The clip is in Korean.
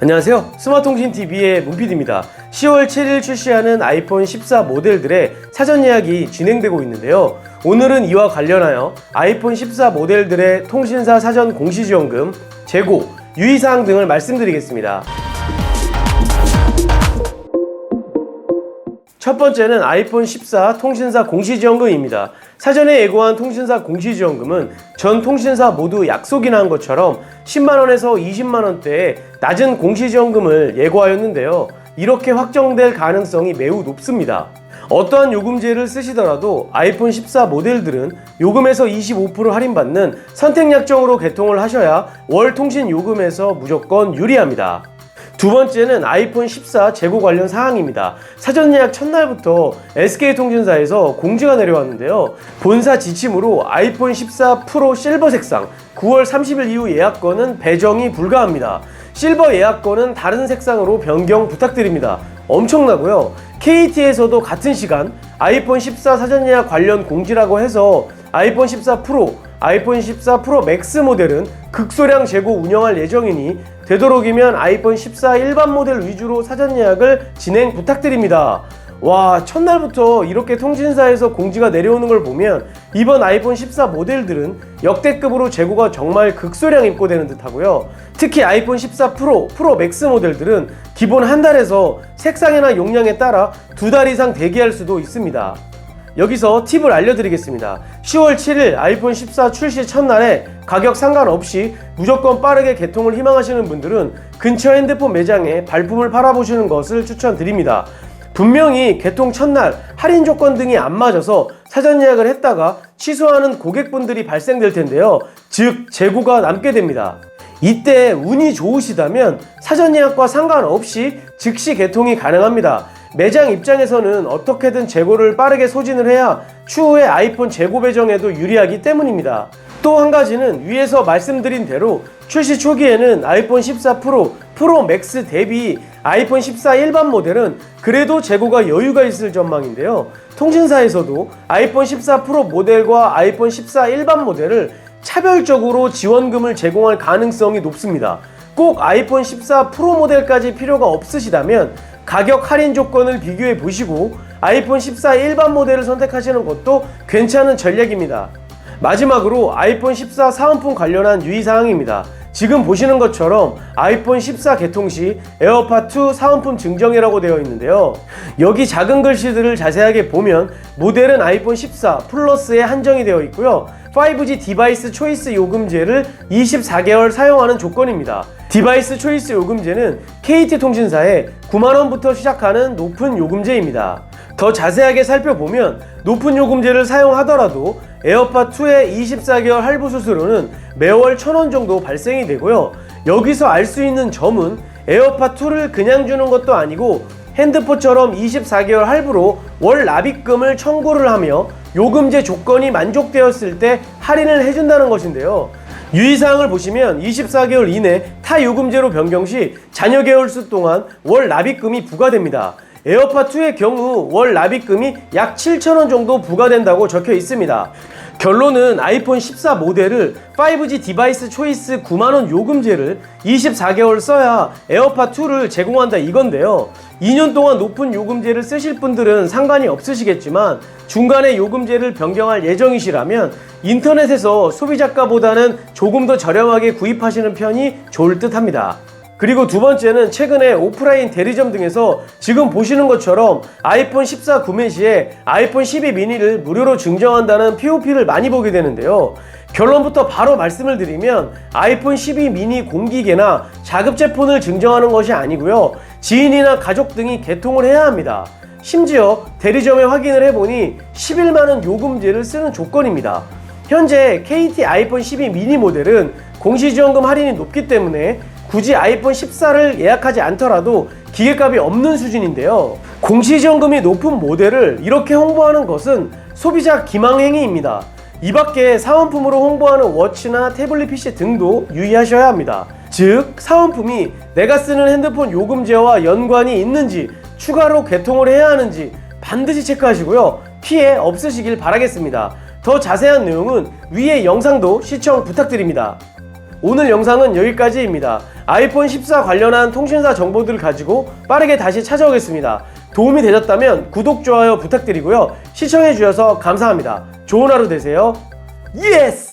안녕하세요. 스마트통신TV의 문PD입니다. 10월 7일 출시하는 아이폰 14 모델들의 사전 예약이 진행되고 있는데요. 오늘은 이와 관련하여 아이폰 14 모델들의 통신사 사전 공시지원금, 재고, 유의사항 등을 말씀드리겠습니다. 첫 번째는 아이폰 14 통신사 공시지원금입니다. 사전에 예고한 통신사 공시지원금은 전 통신사 모두 약속이나 한 것처럼 10만원에서 20만원대의 낮은 공시지원금을 예고하였는데요. 이렇게 확정될 가능성이 매우 높습니다. 어떠한 요금제를 쓰시더라도 아이폰 14 모델들은 요금에서 25% 할인받는 선택 약정으로 개통을 하셔야 월 통신 요금에서 무조건 유리합니다. 두 번째는 아이폰 14 재고 관련 사항입니다. 사전 예약 첫날부터 SK통신사에서 공지가 내려왔는데요. 본사 지침으로 아이폰 14 프로 실버 색상 9월 30일 이후 예약권은 배정이 불가합니다. 실버 예약권은 다른 색상으로 변경 부탁드립니다. 엄청나고요. KT에서도 같은 시간 아이폰 14 사전 예약 관련 공지라고 해서 아이폰 14 프로, 아이폰 14 프로 맥스 모델은 극소량 재고 운영할 예정이니 되도록이면 아이폰 14 일반 모델 위주로 사전 예약을 진행 부탁드립니다. 와, 첫날부터 이렇게 통신사에서 공지가 내려오는 걸 보면 이번 아이폰 14 모델들은 역대급으로 재고가 정말 극소량 입고되는 듯 하고요. 특히 아이폰 14 프로, 프로 맥스 모델들은 기본 한 달에서 색상이나 용량에 따라 두 달 이상 대기할 수도 있습니다. 여기서 팁을 알려드리겠습니다. 10월 7일 아이폰 14 출시 첫날에 가격 상관없이 무조건 빠르게 개통을 희망하시는 분들은 근처 핸드폰 매장에 발품을 팔아보시는 것을 추천드립니다. 분명히 개통 첫날 할인 조건 등이 안 맞아서 사전 예약을 했다가 취소하는 고객분들이 발생될 텐데요. 즉, 재고가 남게 됩니다. 이때 운이 좋으시다면 사전 예약과 상관없이 즉시 개통이 가능합니다. 매장 입장에서는 어떻게든 재고를 빠르게 소진을 해야 추후에 아이폰 재고 배정에도 유리하기 때문입니다. 또 한 가지는 위에서 말씀드린 대로 출시 초기에는 아이폰 14 프로, 프로 맥스 대비 아이폰 14 일반 모델은 그래도 재고가 여유가 있을 전망인데요. 통신사에서도 아이폰 14 프로 모델과 아이폰 14 일반 모델을 차별적으로 지원금을 제공할 가능성이 높습니다. 꼭 아이폰 14 프로 모델까지 필요가 없으시다면 가격 할인 조건을 비교해 보시고 아이폰 14 일반 모델을 선택하시는 것도 괜찮은 전략입니다. 마지막으로 아이폰 14 사은품 관련한 유의사항입니다. 지금 보시는 것처럼 아이폰 14 개통 시 에어팟 2 사은품 증정이라고 되어 있는데요. 여기 작은 글씨들을 자세하게 보면 모델은 아이폰 14 플러스에 한정이 되어 있고요. 5G 디바이스 초이스 요금제를 24개월 사용하는 조건입니다. 디바이스 초이스 요금제는 KT통신사의 9만원부터 시작하는 높은 요금제입니다. 더 자세하게 살펴보면 높은 요금제를 사용하더라도 에어팟 2의 24개월 할부 수수료는 매월 1000원 정도 발생이 되고요. 여기서 알 수 있는 점은 에어팟 2를 그냥 주는 것도 아니고 핸드폰처럼 24개월 할부로 월 납입금을 청구를 하며 요금제 조건이 만족되었을 때 할인을 해준다는 것인데요. 유의사항을 보시면 24개월 이내 타 요금제로 변경 시 잔여 개월 수 동안 월 납입금이 부과됩니다. 에어팟 2의 경우 월 납입금이 약 7,000원 정도 부과된다고 적혀 있습니다. 결론은 아이폰 14 모델을 5G 디바이스 초이스 9만원 요금제를 24개월 써야 에어팟 2를 제공한다 이건데요. 2년 동안 높은 요금제를 쓰실 분들은 상관이 없으시겠지만 중간에 요금제를 변경할 예정이시라면 인터넷에서 소비자가보다는 조금 더 저렴하게 구입하시는 편이 좋을 듯 합니다. 그리고 두 번째는 최근에 오프라인 대리점 등에서 지금 보시는 것처럼 아이폰 14 구매 시에 아이폰 12 미니를 무료로 증정한다는 POP를 많이 보게 되는데요. 결론부터 바로 말씀을 드리면 아이폰 12 미니 공기계나 자급제 폰을 증정하는 것이 아니고요. 지인이나 가족 등이 개통을 해야 합니다. 심지어 대리점에 확인을 해보니 11만원 요금제를 쓰는 조건입니다. 현재 KT 아이폰 12 미니 모델은 공시지원금 할인이 높기 때문에 굳이 아이폰 14를 예약하지 않더라도 기계값이 없는 수준인데요. 공시지원금이 높은 모델을 이렇게 홍보하는 것은 소비자 기망행위입니다. 이 밖에 사은품으로 홍보하는 워치나 태블릿 PC 등도 유의하셔야 합니다. 즉, 사은품이 내가 쓰는 핸드폰 요금제와 연관이 있는지 추가로 개통을 해야 하는지 반드시 체크하시고요. 피해 없으시길 바라겠습니다. 더 자세한 내용은 위의 영상도 시청 부탁드립니다. 오늘 영상은 여기까지입니다. 아이폰 14 관련한 통신사 정보들을 가지고 빠르게 다시 찾아오겠습니다. 도움이 되셨다면 구독, 좋아요 부탁드리고요. 시청해 주셔서 감사합니다. 좋은 하루 되세요. 예스!